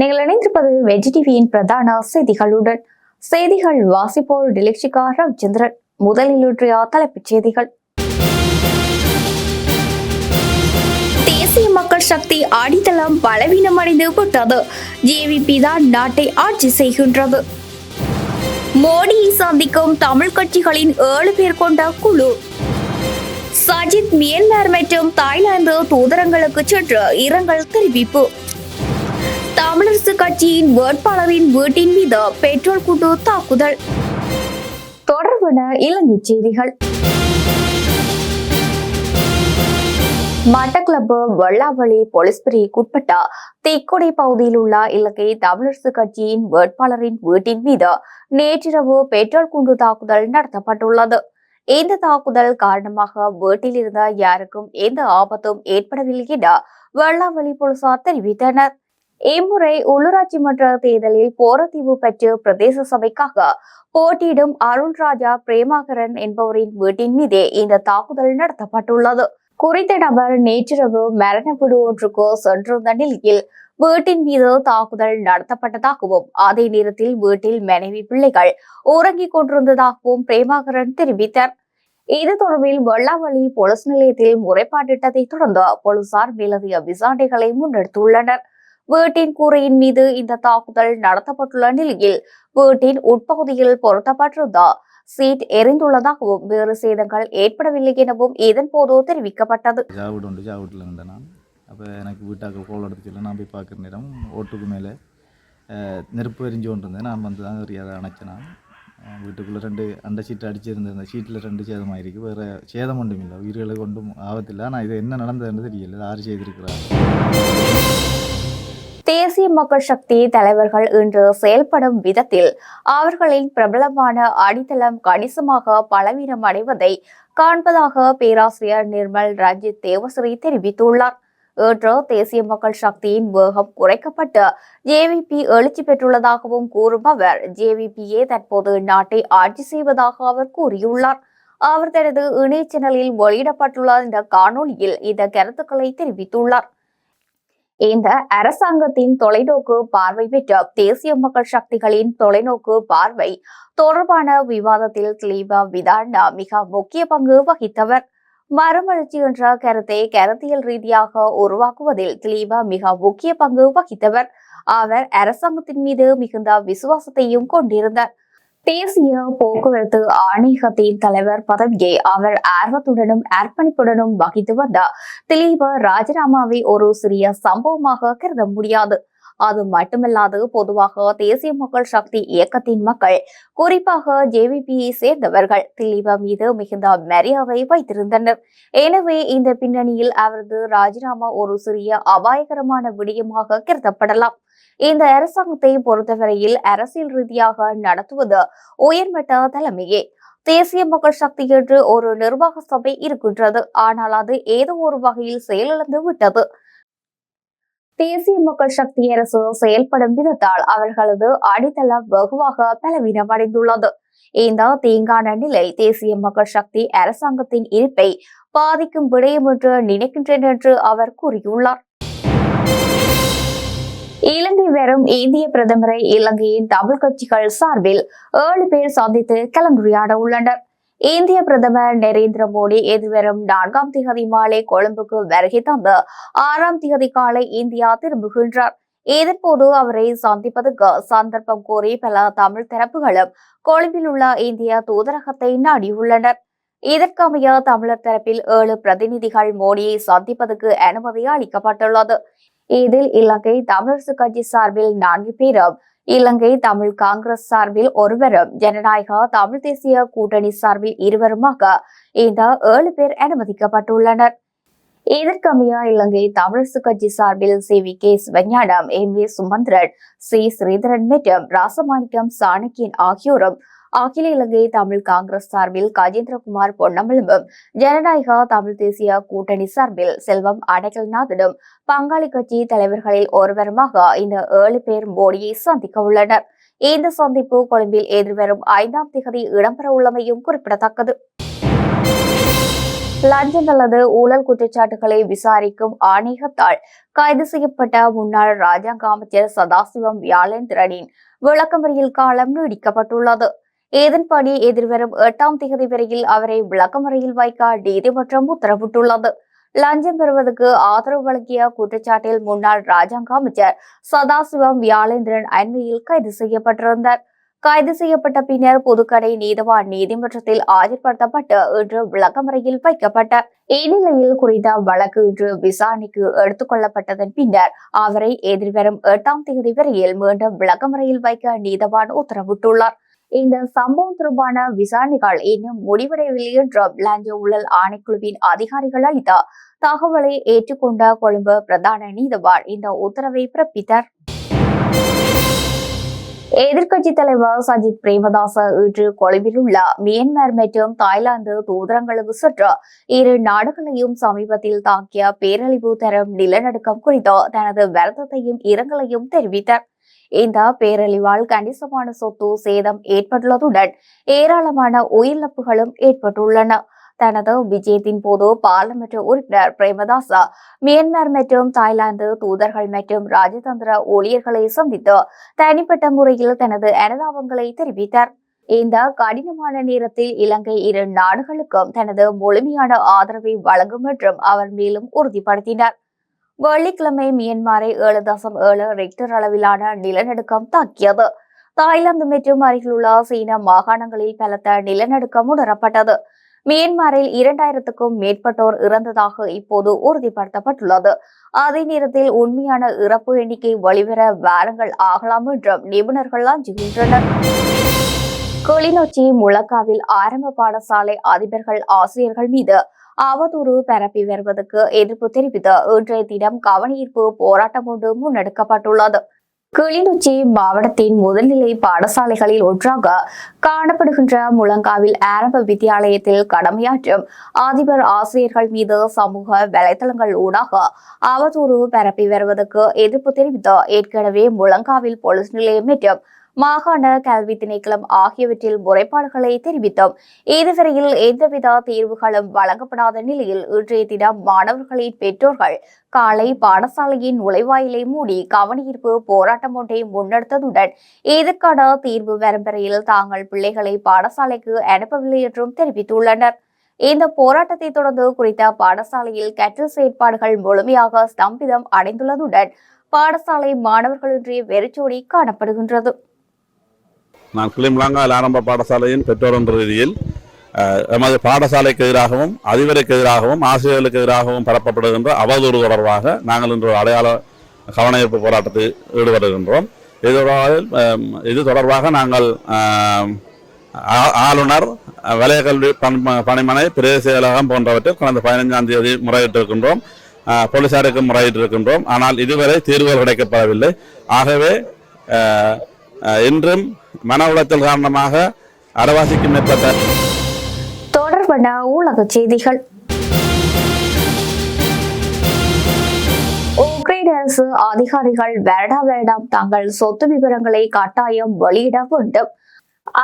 நீங்கள் இணைந்திருப்பது வெஜ் டிவியின் பிரதான செய்திகளுடன். செய்திகள் வாசிப்போர் டிலக்ஷிகா ரவிச்சந்திரன் முதலில் இன்றைய தலைப்புச் செய்திகள். தேசிய மக்கள் சக்தி அடித்தளம் பலவீனமடைந்து விட்டது ஜேவிபி தான் நாட்டை ஆட்சி செய்கின்றது. மோடியை சந்திக்கும் தமிழ் கட்சிகளின் ஏழு பேர் கொண்ட குழு. சஜித் மியன்மார் மற்றும் தாய்லாந்து தூதரங்களுக்கு சென்று இரங்கல் தெரிவிப்பு. தமிழரசு கட்சியின் வேட்பாளரின் வீட்டின் மீது பெட்ரோல் குண்டு தாக்குதல். தொடர்பான இலங்கை செய்திகள். மட்டக்களப்பு வெள்ளாவளி போலீஸ் பிரிவுக்குட்பட்ட தீக்குடை பகுதியில் உள்ள இலங்கை தமிழரசு கட்சியின் வேட்பாளரின் வீட்டின் மீது நேற்றிரவு பெட்ரோல் குண்டு தாக்குதல் நடத்தப்பட்டுள்ளது. இந்த தாக்குதல் காரணமாக வீட்டில் இருந்த யாருக்கும் எந்த ஆபத்தும் ஏற்படவில்லை என வெள்ளாவளி போலீசார் தெரிவித்தனர். இம்முறை உள்ளூராட்சி மன்ற தேர்தலில் போரத்தீவு பெற்று பிரதேச சபைக்காக போட்டியிடும் அருண்ராஜா பிரேமாகரன் என்பவரின் வீட்டின் மீதே இந்த தாக்குதல் நடத்தப்பட்டுள்ளது. குறித்த நபர் நேற்றிரவு மரண வீடு ஒன்றுக்கு சென்றிருந்த நிலையில் வீட்டின் மீது தாக்குதல் நடத்தப்பட்டதாகவும் அதே நேரத்தில் வீட்டில் மனைவி பிள்ளைகள் உறங்கிக் கொண்டிருந்ததாகவும் பிரேமாகரன் தெரிவித்தார். இது தொடர்பில் வெள்ளாவளி போலீஸ் நிலையத்தில் முறைப்பாட்டிட்டதை தொடர்ந்து போலீசார் மேலதிக விசாரணைகளை முன்னெடுத்துள்ளனர். வீட்டின் கூரையின் மீது இந்த தாக்குதல் நடத்தப்பட்டுள்ள நிலையில் வீட்டின் உட்பகுதியில் பொருத்தப்பட்டிருந்த. சீட் எரிந்துள்ளதாகவும் வேறு சேதங்கள் ஏற்படவில்லை எனவும் இதன் போது தெரிவிக்கப்பட்டது. ஜாவுட் உண்டு ஜாவுட்டில் இருந்தேன் நான். அப்போ எனக்கு வீட்டாக்கள் கோல் எடுத்துச்சு நான் போய் பார்க்குற நேரம் ஓட்டுக்கு மேலே நெருப்பு எரிஞ்சு கொண்டிருந்தேன். நான் வந்து தான் அதை அணைச்சேன் நான். வீட்டுக்குள்ளே ரெண்டு அண்டை சீட்டு அடிச்சிருந்தேன். சீட்டில் ரெண்டு சேதமாயிருக்கு. வேறு சேதம் ஒன்றும் இல்லை. உயிர்களை கொண்டும் ஆபத்தில்லை ஆனால் இது என்ன நடந்ததுன்னு தெரியல. யார் செய்திருக்கிறார் தேசிய மக்கள் சக்தி தலைவர்கள் இன்று செயல்படும் விதத்தில் அவர்களின் பிரபலமான அடித்தளம் கணிசமாக பலவீனம் அடைவதை காண்பதாக பேராசிரியர் நிர்மல் ரஞ்சித் தேவஸ்ரீ தெரிவித்துள்ளார். இன்று தேசிய மக்கள் சக்தியின் வேகம் குறைக்கப்பட்டு ஜேவிபி எழுச்சி பெற்றுள்ளதாகவும் கூறும் அவர் ஜேவிபியே தற்போது நாட்டை ஆட்சி செய்வதாக அவர் கூறியுள்ளார். அவர் தனது இணைய சேனலில் வெளியிடப்பட்டுள்ள இந்த காணொளியில் இந்த கருத்துக்களை தெரிவித்துள்ளார். இந்த அரசாங்கத்தின் தொலைநோக்கு பார்வை பெற்ற தேசிய மக்கள் சக்திகளின் தொலைநோக்கு பார்வை தொடர்பான விவாதத்தில் திலீபா விதாண்டா மிக முக்கிய பங்கு வகித்தவர். மறுமலர்ச்சி என்ற கருத்தை கருத்தியல் ரீதியாக உருவாக்குவதில் திலீபா மிக முக்கிய பங்கு வகித்தவர். அவர் அரசாங்கத்தின் மீது மிகுந்த விசுவாசத்தையும் கொண்டிருந்தார். தேசிய போக்குவரத்து ஆணையகத்தின் தலைவர் பதவியை அவர் ஆர்வத்துடனும் அர்ப்பணிப்புடனும் வகித்து வந்தார். திலீப ராஜினாமாவை ஒரு சிறிய சம்பவமாக கருத முடியாது. அது மட்டுமல்லாது பொதுவாக தேசிய மக்கள் சக்தி இயக்கத்தின் மக்கள் குறிப்பாக ஜேவிபியை சேர்ந்தவர்கள் திலீப மீது மிகுந்த மரியாதை வைத்திருந்தனர். எனவே இந்த பின்னணியில் அவரது ராஜினாமா ஒரு சிறிய அபாயகரமான விடயமாக கருதப்படலாம். இந்த அரசாங்கத்தை பொறுத்தவரையில் அரசியல் ரீதியாக நடத்துவது உயர்மட்ட தலைமையே. தேசிய மக்கள் சக்தி என்று ஒரு நிர்வாக சபை இருக்கின்றது. ஆனால் அது ஏதோ ஒரு வகையில் செயலிழந்து விட்டது. தேசிய மக்கள் சக்தி அரசு செயல்படும் விதத்தால் அவர்களது அடித்தளம் வெகுவாக பலவீனமடைந்துள்ளது. இந்த தீங்கான நிலை தேசிய மக்கள் சக்தி அரசாங்கத்தின் இருப்பை பாதிக்கும் விடயம் என்று நினைக்கின்றேன் என்று அவர் கூறியுள்ளார். இலங்கை வரும் இந்திய பிரதமரை இலங்கையின் தமிழ் கட்சிகள் சார்பில் ஏழு பேர் சந்தித்து கலந்துரையாட உள்ளனர். இந்திய பிரதமர் நரேந்திர மோடி எதிர்வரும் நான்காம் திகதி மாலை கொழும்புக்கு வருகை தந்து ஆறாம் திகதி காலை இந்தியா திரும்புகின்றார். இதன்போது அவரை சந்திப்பதற்கு சந்தர்ப்பம் கோரி பல தமிழ் தரப்புகளும் கொழும்பில் உள்ள இந்திய தூதரகத்தை நாடியுள்ளனர். இதற்கமைய தமிழர் தரப்பில் ஏழு பிரதிநிதிகள் மோடியை சந்திப்பதற்கு அனுமதி அளிக்கப்பட்டுள்ளது. இதில் இலங்கை தமிழரசு கட்சி சார்பில் நான்கு பேரும் இலங்கை தமிழ் காங்கிரஸ் சார்பில் ஒருவரும் ஜனநாயக தமிழ் தேசிய கூட்டணி சார்பில் இருவருமாக இந்த ஏழு பேர் அனுமதிக்கப்பட்டுள்ளனர். இதற்கமைய இலங்கை தமிழரசு கட்சி சார்பில் C. V. K. Sivagnanam M. A. Sumanthiran C. Sritharan மற்றும் ராசமாணிக்கம் சாணக்கியன் ஆகியோரும் அகில இலங்கை தமிழ் காங்கிரஸ் சார்பில் கஜேந்திரகுமார் பொன்னம்பலமும் ஜனநாயக தமிழ் தேசிய கூட்டணி சார்பில் செல்வம் அடைக்கல்நாதனும் பங்காளி கட்சி தலைவர்களில் ஒருவருமாக இந்த ஏழு பேர் மோடியை சந்திக்க உள்ளனர். இந்த சந்திப்பு கொழும்பில் எதிர்வரும் ஐந்தாம் திகதி இடம்பெற உள்ளமையும் குறிப்பிடத்தக்கது. லஞ்சம் அல்லது ஊழல் குற்றச்சாட்டுகளை விசாரிக்கும் ஆணையத்தால் கைது செய்யப்பட்ட முன்னாள் ராஜாங்க அமைச்சர் சதாசிவம் வியாழேந்திரனின் விளக்கமறியல் காலம் நீடிக்கப்பட்டுள்ளது. இதன்படி எதிர்வரும் எட்டாம் தேதி வரையில் அவரை விளக்கமறையில் வைக்க நீதிமன்றம் உத்தரவிட்டுள்ளது. லஞ்சம் பெறுவதற்கு ஆதரவு வழங்கிய குற்றச்சாட்டில் முன்னாள் ராஜாங்க அமைச்சர் சதாசிவம் வியாழேந்திரன் அண்மையில் கைது செய்யப்பட்டிருந்தார். கைது செய்யப்பட்ட பின்னர் புதுக்கடை நீதவான் நீதிமன்றத்தில் ஆஜர்படுத்தப்பட்டு இன்று விளக்கமறையில் வைக்கப்பட்டார். இந்நிலையில் குறித்த வழக்கு இன்று விசாரணைக்கு எடுத்துக் கொள்ளப்பட்டதன் பின்னர் அவரை எதிர்வரும் எட்டாம் தேதி வரையில் மீண்டும் விளக்கமறையில் வைக்க நீதவான் உத்தரவிட்டுள்ளார். இந்த சம்பவம் தொடர்பான விசாரணைகள் இன்னும் முடிவடையவில்லை என்றும் லஞ்ச ஊழல் ஆணைக்குழுவின் அதிகாரிகள் அளித்த தகவலை ஏற்றுக்கொண்ட கொழும்பு பிரதான நீதவான் இந்த உத்தரவை பிறப்பித்தார். எதிர்க்கட்சி தலைவர் சஜித் பிரேமதாச இன்று கொழும்பில் உள்ள மியன்மார் மற்றும் தாய்லாந்து தூதரங்களுக்கு சென்று இரு நாடுகளையும் சமீபத்தில் தாக்கிய பேரழிவு தரும் நிலநடுக்கம் குறித்து தனது வருத்தத்தையும் இரங்கலையும் தெரிவித்தார். இந்த பேரழிவால் கணிசமான சொத்து சேதம் ஏற்பட்டுள்ளதுடன் ஏராளமான உயிரிழப்புகளும் ஏற்பட்டுள்ளன. தனது விஜயத்தின் போது பாராளுமன்ற உறுப்பினர் பிரேமதாசா மியான்மர் மற்றும் தாய்லாந்து தூதர்கள் மற்றும் ராஜதந்திர ஊழியர்களை சந்தித்து தனிப்பட்ட முறையில் தனது அனுதாபங்களை தெரிவித்தார். இந்த கடினமான நேரத்தில் இலங்கை இரு நாடுகளுக்கும் தனது முழுமையான ஆதரவை வழங்கும் என்றும் அவர் மேலும் உறுதிப்படுத்தினார். வெள்ளிக்கிழமை மியன்மாரை ஏழு தசம் ஏழு ரெக்டர் அளவிலான நிலநடுக்கம் தாக்கியது தாய்லாந்து மற்றும் அருகிலுள்ள சீன மாகாணங்களில் பலத்த நிலநடுக்கம் உணரப்பட்டது மியன்மாரில் இரண்டாயிரத்துக்கும் மேற்பட்டோர் இறந்ததாக இப்போது உறுதிப்படுத்தப்பட்டுள்ளது அதே நேரத்தில் உண்மையான இறப்பு எண்ணிக்கை வெளிவர வாரங்கள் ஆகலாம் என்றும் நிபுணர்கள் அஞ்சுகின்றனர் கிளிநொச்சி முழக்காவில் ஆரம்ப பாடசாலை அதிபர்கள் ஆசிரியர்கள் மீது அவதூறு பரப்பி வருவதற்கு எதிர்ப்பு தெரிவித்து இன்றைய தினம் கவனஈர்ப்பு போராட்டம் ஒன்று முன்னெடுக்கப்பட்டுள்ளது. கிளிநொச்சி மாவட்டத்தின் முதல்நிலை பாடசாலைகளில் ஒன்றாக காணப்படுகின்ற முழங்காவில் ஆரம்ப வித்தியாலயத்தில் கடமையாற்றும் அதிபர் ஆசிரியர்கள் மீது சமூக வலைதளங்கள் ஊடாக அவதூறு பரப்பி வருவதற்கு எதிர்ப்பு தெரிவித்து ஏற்கனவே முழங்காவில் போலீஸ் நிலையம் மற்றும் மாகாண கல்வி திணைக்களம் ஆகியவற்றில் முறைப்பாடுகளை தெரிவித்தோம். இதுவரையில் எந்தவித தீர்வுகளும் வழங்கப்படாத நிலையில் இன்றைய தினம் மாணவர்களின் பெற்றோர்கள் காலை பாடசாலையின் நுழைவாயிலை மூடி கவனஈர்ப்பு போராட்டம் ஒன்றை முன்னெடுத்ததுடன் இதற்கான தீர்வு வரும் தாங்கள் பிள்ளைகளை பாடசாலைக்கு அனுப்பவில்லை என்றும் தெரிவித்துள்ளனர். இந்த போராட்டத்தை தொடர்ந்து குறித்த பாடசாலையில் கற்றல் செயற்பாடுகள் முழுமையாக ஸ்தம்பிதம் அடைந்துள்ளதுடன் பாடசாலை மாணவர்களின்றி வெறிச்சோடி காணப்படுகின்றது. நான் கிளிம்லாங்கால் ஆரம்ப பாடசாலையின் பெற்றோர் என்ற ரீதியில் எமது பாடசாலைக்கு எதிராகவும் அதிபருக்கு எதிராகவும் ஆசிரியர்களுக்கு எதிராகவும் பரப்பப்படுகின்ற அவதூறு தொடர்பாக நாங்கள் இன்று அடையாள கவனயீர்ப்பு போராட்டத்தில் ஈடுபடுகின்றோம் இது இது தொடர்பாக நாங்கள் ஆ- ஆளுநர் அஹ், வலய கல்வி பணிமனை பிரதேச செயலகம் போன்றவற்றில் கடந்த பதினைஞ்சாம் தேதி முறையிட்டிருக்கின்றோம். போலீசாருக்கு முறையிட்டிருக்கின்றோம். ஆனால் இதுவரை தீர்வுகள் கிடைக்கப்படவில்லை. ஆகவே இன்றும் மன உளைச்சல் காரணமாக அரைவாசிக்கு மேற்பட்ட தொடர்பான உலக செய்திகள். உக்ரைன் அரசு அதிகாரிகள் வருடா வேடாம் தங்கள் சொத்து விவரங்களை கட்டாயம் வெளியிட வேண்டும்.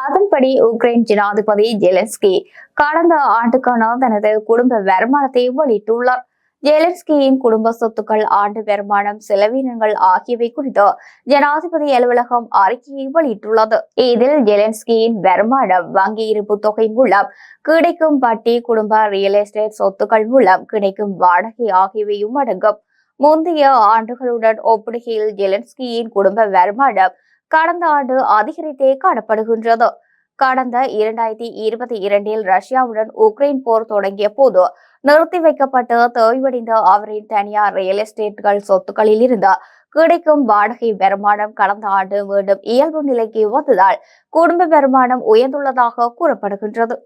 அதன்படி உக்ரைன் ஜனாதிபதி ஜெலன்ஸ்கி கடந்த ஆண்டுக்கான தனது குடும்ப வருமானத்தை வெளியிட்டுள்ளார். ஜெலன்ஸ்கியின் குடும்ப சொத்துக்கள் ஆண்டு வருமானம் செலவினங்கள் ஆகியவை குறித்து ஜனாதிபதி அலுவலகம் அறிக்கையை வெளியிட்டுள்ளது. இதில் ஜெலன்ஸ்கியின் வருமானம் வங்கி இருப்பு தொகை மூலம் கிடைக்கும் வட்டி குடும்ப ரியல் எஸ்டேட் சொத்துக்கள் மூலம் கிடைக்கும் வாடகை ஆகியவையும் அடங்கும். முந்தைய ஆண்டுகளுடன் ஒப்பிடுகையில் ஜெலன்ஸ்கியின் குடும்ப வருமானம் கடந்த ஆண்டு அதிகரித்தே காணப்படுகின்றது. கடந்த இரண்டாயிரத்தி இருபத்தி இரண்டில் ரஷ்யாவுடன் உக்ரைன் போர் தொடங்கிய போது நிறுத்தி வைக்கப்பட்டு தேய்வடைந்த அவரின் தனியார் ரியல் எஸ்டேட்கள் சொத்துக்களில் இருந்து கிடைக்கும் வாடகை வருமானம் கடந்த ஆண்டு மீண்டும் இயல்பு நிலைக்கு வந்ததால் குடும்ப வருமானம் உயர்ந்துள்ளதாக கூறப்படுகின்றது.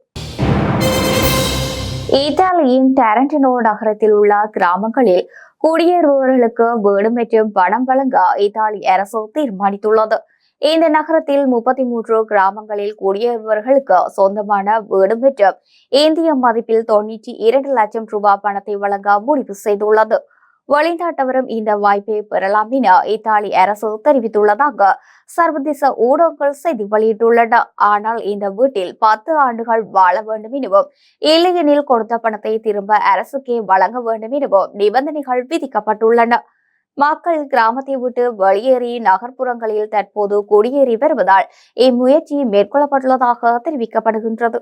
இத்தாலியின் டேரண்டினோ நகரத்தில் உள்ள கிராமங்களில் குடியேறுபவர்களுக்கு வீடு மற்றும் பணம் வழங்க இத்தாலி அரசு தீர்மானித்துள்ளது. இந்த நகரத்தில் முப்பத்தி மூன்று கிராமங்களில் கூடியவர்களுக்கு சொந்தமான வீடு பெற்று இந்திய மதிப்பில் தொண்ணூற்றி இரண்டு லட்சம் ரூபாய் பணத்தை வழங்க முடிவு செய்துள்ளது. வெளிநாட்டவரும் இந்த வாய்ப்பை பெறலாம் என இத்தாலி அரசு தெரிவித்துள்ளதாக சர்வதேச ஊடகங்கள் செய்தி வெளியிட்டுள்ளன. ஆனால் இந்த வீட்டில் பத்து ஆண்டுகள் வாழ வேண்டும் எனவும் இல்லையெனில் கொடுத்த பணத்தை திரும்ப அரசுக்கே வழங்க வேண்டும் எனவும் நிபந்தனைகள் விதிக்கப்பட்டுள்ளன. மக்கள் கிராமத்தை விட்டு வெளியேறி நகர்ப்புறங்களில் தற்போது குடியேறி வருவதால் இம்முயற்சி மேற்கொள்ளப்பட்டுள்ளதாக தெரிவிக்கப்படுகின்றது.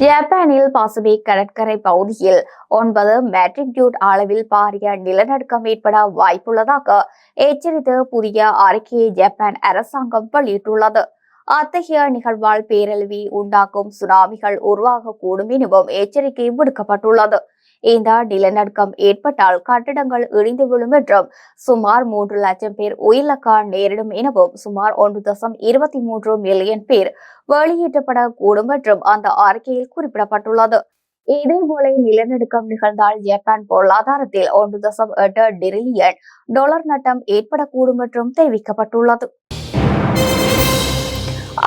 ஜப்பானில் பசிபிக் கடற்கரை பகுதியில் ஒன்பது மேட்ரிக்யூட் அளவில் பாரிய நிலநடுக்கம் ஏற்பட வாய்ப்புள்ளதாக எச்சரித்து புதிய அறிக்கையை ஜப்பான் அரசாங்கம் வெளியிட்டுள்ளது. அத்தகைய நிகழ்வால் பேரழிவி உண்டாக்கும் சுனாமிகள் உருவாகக்கூடும் எனவும் எச்சரிக்கை விடுக்கப்பட்டுள்ளது. இந்த நிலநடுக்கம் ஏற்பட்டால் கட்டிடங்கள் இடிந்து விழும் என்றும் சுமார் மூன்று லட்சம் பேர் உயிரிழக்க நேரிடும் எனவும் சுமார் ஒன்று தசம் இருபத்தி மூன்று மில்லியன் பேர் வெளியேற்றப்படக்கூடும் என்றும் அந்த அறிக்கையில் குறிப்பிடப்பட்டுள்ளது. இதேபோல நிலநடுக்கம் நிகழ்ந்தால் ஜப்பான் பொருளாதாரத்தில் ஒன்று தசம் எட்டு டிரில்லியன் டாலர் நட்டம் ஏற்படக்கூடும் என்றும் தெரிவிக்கப்பட்டுள்ளது.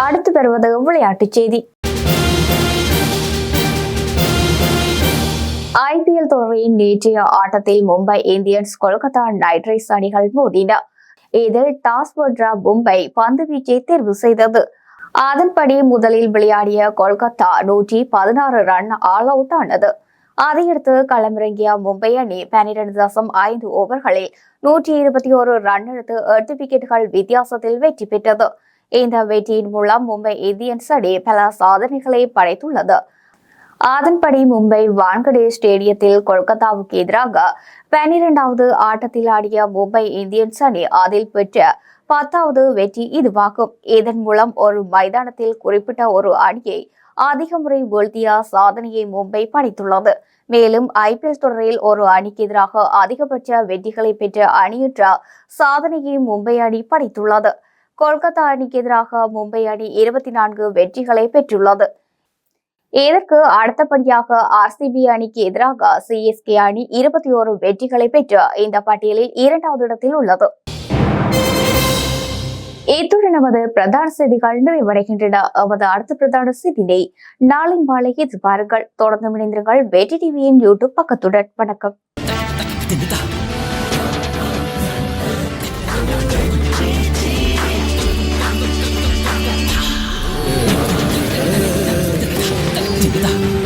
அடுத்து பெறுவது விளையாட்டுச் செய்தி. ஐபிஎல் தொடரின் நேற்றைய ஆட்டத்தில் Mumbai Indians Kolkata Knight Riders அணிகள் மோதின. இதில் டாஸ் வென்ற மும்பை பந்து வீச்சை தேர்வு செய்தது. அதன்படி முதலில் விளையாடிய கொல்கத்தா நூற்றி பதினாறு ரன் ஆல் அவுட் ஆனது. அதையடுத்து களமிறங்கிய மும்பை அணி பன்னிரண்டு தசம் ஐந்து ஓவர்களில் நூற்றி இருபத்தி ஒரு ரன் எடுத்து எட்டு விக்கெட்டுகள் வித்தியாசத்தில் வெற்றி பெற்றது. இந்த வெற்றியின் மூலம் மும்பை இந்தியன்ஸ் அணி பல சாதனைகளை படைத்துள்ளது. அதன்படி மும்பை வான்கடே ஸ்டேடியத்தில் கொல்கத்தாவுக்கு எதிராக பன்னிரண்டாவது ஆட்டத்தில் ஆடிய மும்பை இந்தியன்ஸ் அணி அதில் பெற்ற பத்தாவது வெற்றி இதுவாகும். இதன் மூலம் ஒரு மைதானத்தில் குறிப்பிட்ட ஒரு அணியை அதிக முறை வீழ்த்திய சாதனையை மும்பை படைத்துள்ளது. மேலும் ஐபிஎல் தொடரில் ஒரு அணிக்கு எதிராக அதிகபட்ச வெற்றிகளை பெற்ற அணியற்ற சாதனையை மும்பை அணி படைத்துள்ளது. கொல்கத்தா அணிக்கு எதிராக மும்பை அணி இருபத்தி நான்கு வெற்றிகளை பெற்றுள்ளது. இதற்கு அடுத்தபடியாக ஆர்சிபி அணிக்கு எதிராக சிஎஸ்கே அணி இருபத்தி ஓரு வெற்றிகளை பெற்று இந்த பட்டியலில் இரண்டாவது இடத்தில் உள்ளது. இத்துடன் நமது பிரதான செய்திகள் நிறைவடைகின்றன. நமது அடுத்த பிரதான செய்தியை நாளை மாலை எதிர்பாருங்கள். தொடர்ந்து இணைந்திருங்கள். வெற்றி டிவியின் யூடியூப் பக்கத்துடன். வணக்கம். 真的。